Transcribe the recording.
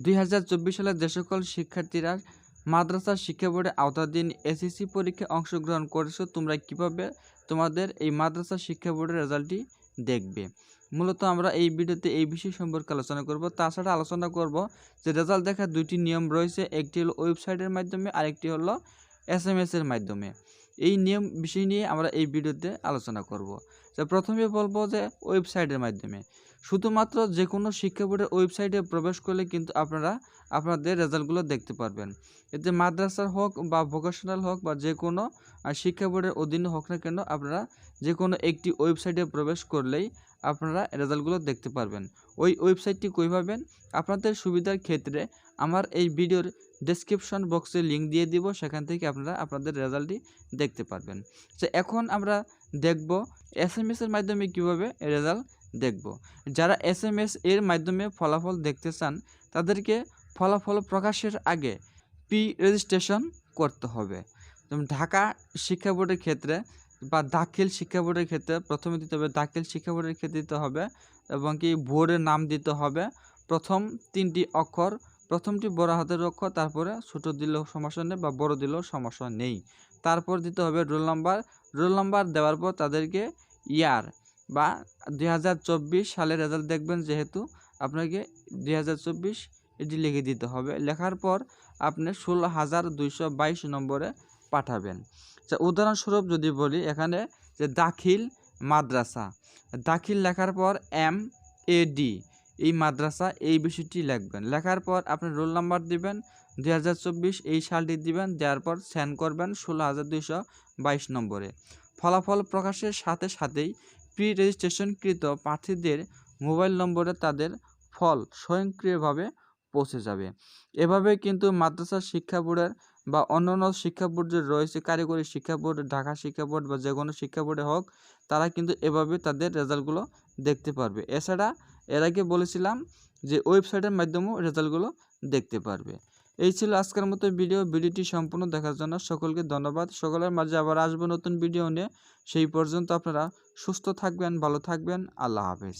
দুই হাজার চব্বিশ সালে যে সকল শিক্ষার্থীরা মাদ্রাসা শিক্ষা বোর্ডের আওতাধীন এসএসসি পরীক্ষায় অংশগ্রহণ করেছ, তোমরা কীভাবে তোমাদের এই মাদ্রাসা শিক্ষা বোর্ডের রেজাল্টটি দেখবে? মূলত আমরা এই ভিডিওতে এই বিষয় সম্পর্কে আলোচনা করব। তাছাড়া আলোচনা করব যে রেজাল্ট দেখার দুইটি নিয়ম রয়েছে, একটি হলো ওয়েবসাইটের মাধ্যমে, আরেকটি হলো এস এম এর মাধ্যমে। এই নিয়ম, বিষয় নিয়ে আমরা এই ভিডিওতে আলোচনা করব। তো প্রথমে বলব যে ওয়েবসাইটের মাধ্যমে। শুধুমাত্র যে কোনো শিক্ষা বোর্ডের ওয়েবসাইটে প্রবেশ করলে কিন্তু আপনারা আপনাদের রেজাল্টগুলো দেখতে পারবেন। এতে মাদ্রাসার হোক বা ভোকেশনাল হোক বা যে কোনো শিক্ষা বোর্ডের অধীনে হোক না কেন আপনারা যে কোনো একটি ওয়েবসাইটে প্রবেশ করলেই আপনারা রেজাল্টগুলো দেখতে পারবেন। ওই ওয়েবসাইটটি কই পাবেন? আপনাদের সুবিধার ক্ষেত্রে আমার এই ভিডিওর ডেসক্রিপশন বক্সে লিংক দিয়ে দিব, সেখান থেকে আপনারা আপনাদের রেজাল্টটি দেখতে পারবেন। তো এখন আমরা দেখব এস এম এর মাধ্যমে কীভাবে রেজাল্ট দেখব। যারা এস এম এস এর মাধ্যমে ফলাফল দেখতে চান, তাদেরকে ফলাফল প্রকাশের আগে প্রি রেজিস্ট্রেশন করতে হবে। ঢাকা শিক্ষা বোর্ডের ক্ষেত্রে বা দাখিল শিক্ষা বোর্ডের ক্ষেত্রে প্রথমে দিতে হবে, দাখিল শিক্ষা বোর্ডের ক্ষেত্রে দিতে হবে এবং কি বোর্ডের নাম দিতে হবে। প্রথম তিনটি অক্ষর প্রথমটি বড় হাতের অক্ষর তারপরে ছোটো দিলেও সমস্যা নেই বা বড় দিলেও সমস্যা নেই। তারপর দিতে হবে রোল নাম্বার। রোল নাম্বার দেওয়ার পর তাদেরকে ইয়ার বা দু হাজার চব্বিশ সালের রেজাল্ট দেখবেন যেহেতু আপনাকে দু হাজার চব্বিশ এটি লিখে দিতে হবে। লেখার পর আপনি ষোলো হাজার দুইশো বাইশ নম্বরে পাঠাবেন। আচ্ছা উদাহরণস্বরূপ যদি বলি, এখানে যে দাখিল মাদ্রাসা, দাখিল লেখার পর এম এ ডি এই মাদ্রাসা এই বিষয়টি লিখবেন। লেখার পর আপনি রোল নাম্বার দিবেন দু হাজার চব্বিশ এই সালটি দিবেন, দেওয়ার পর সেন্ড করবেন ষোলো হাজার দুইশো বাইশ নম্বরে। ফলাফল প্রকাশের সাথে সাথেই প্রি রেজিস্ট্রেশনকৃত প্রার্থীদের মোবাইল নম্বরে তাদের ফল স্বয়ংক্রিয়ভাবে পৌঁছে যাবে। এভাবে কিন্তু মাদ্রাসা শিক্ষা বোর্ডের বা অন্যান্য শিক্ষা বোর্ড যে রয়েছে, কারিগরি শিক্ষা বোর্ড, ঢাকা শিক্ষা বোর্ড বা যে কোনো শিক্ষা বোর্ডে হোক, তারা কিন্তু এভাবে তাদের রেজাল্টগুলো দেখতে পারবে। এছাড়া এর আগে বলেছিলাম যে ওয়েবসাইটের মাধ্যমেও রেজাল্টগুলো দেখতে পারবে। এই ছিল আজকের মতো ভিডিও ভিডিওটি সম্পূর্ণ দেখার জন্য সকলকে ধন্যবাদ। সকলের মাঝে আবার আসব নতুন ভিডিও নিয়ে। সেই পর্যন্ত আপনারা সুস্থ থাকবেন, ভালো থাকবেন। আল্লাহ হাফেজ।